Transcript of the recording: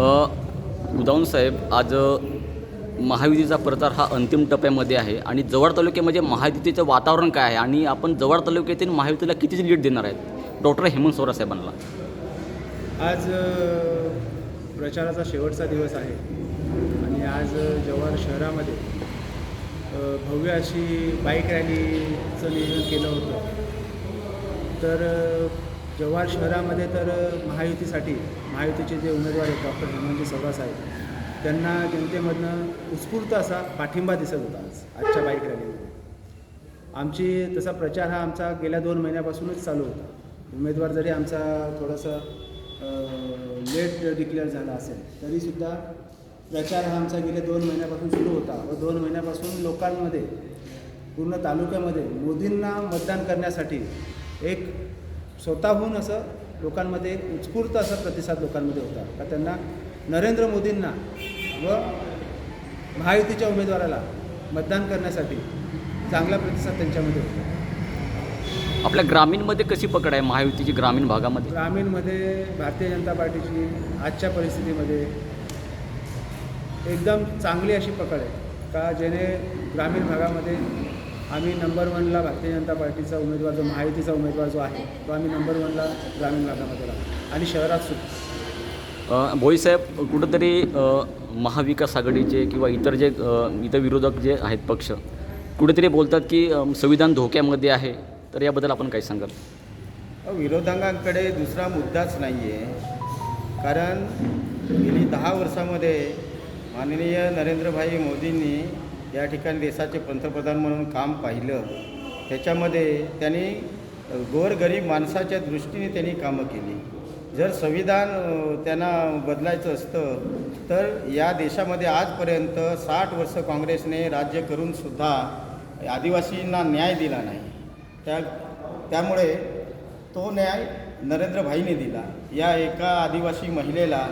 उदाऊन साहेब आज महायुतीचा प्रचार हा अंतिम टप्प्यामध्ये आहे आणि जवळ तालुक्यामध्ये महायुतीचं वातावरण काय आहे आणि आपण जवळ तालुक्यातील महायुतीला किती लीड देणार आहेत? डॉक्टर हेमंत सोरा साहेबांना. आज प्रचाराचा शेवटचा दिवस आहे आणि आज जव्हार शहरामध्ये भव्य अशी बाईक रॅलीचं नियोजन केलं होतं. तर जव्हार शहरामध्ये तर महायुतीसाठी महायुतीचे जे उमेदवार आहेत डॉक्टर हेमंतजी सौरा साहेब त्यांना जनतेमधनं उत्स्फूर्त असा पाठिंबा दिसत होता आज आजच्या बाईक रॅलीमध्ये. आमची तसा प्रचार हा आमचा गेल्या दोन महिन्यापासूनच चालू होता. उमेदवार जरी आमचा थोडासा लेट डिक्लेअर झाला असेल तरीसुद्धा प्रचार हा आमचा गेल्या दोन महिन्यापासून सुरू होता व दोन महिन्यापासून लोकांमध्ये पूर्ण तालुक्यामध्ये मोदींना मतदान करण्यासाठी एक स्वतःहून असं लोकांमध्ये एक उत्स्फूर्त असा प्रतिसाद लोकांमध्ये होता. का त्यांना नरेंद्र मोदींना व महायुतीच्या उमेदवाराला मतदान करण्यासाठी चांगला प्रतिसाद त्यांच्यामध्ये होता. आपल्या ग्रामीणमध्ये कशी पकड आहे? महायुतीची ग्रामीण भागामध्ये? ग्रामीणमध्ये भारतीय जनता पार्टीची आजच्या परिस्थितीमध्ये एकदम चांगली अशी पकड आहे. का जेणे ग्रामीण भागामध्ये आम्ही नंबर वनला भारतीय जनता पार्टीचा उमेदवार जो महायुतीचा उमेदवार जो आहे तो आम्ही नंबर वनला ग्रामीण भागामध्ये राहतो आणि शहरात सुद्धा. भोईसाहेब कुठंतरी महाविकास आघाडीचे किंवा इतर जे इतर विरोधक जे आहेत पक्ष कुठेतरी बोलतात की संविधान धोक्यामध्ये आहे तर याबद्दल आपण काय सांगाल? विरोधकांकडे दुसरा मुद्दाच नाही आहे कारण गेली दहा वर्षामध्ये माननीय नरेंद्रभाई मोदींनी या ठिकाणी देशाचे पंतप्रधान म्हणून काम पाहिलं. त्याच्यामध्ये त्यांनी गोरगरीब माणसाच्या दृष्टीने त्यांनी कामं केली. जर संविधान त्यांना बदलायचं असतं तर या देशामध्ये आजपर्यंत साठ वर्ष काँग्रेसने राज्य करूनसुद्धा आदिवासींना न्याय दिला नाही. त्या त्यामुळे तो न्याय नरेंद्रभाईने दिला. या एका आदिवासी महिलेला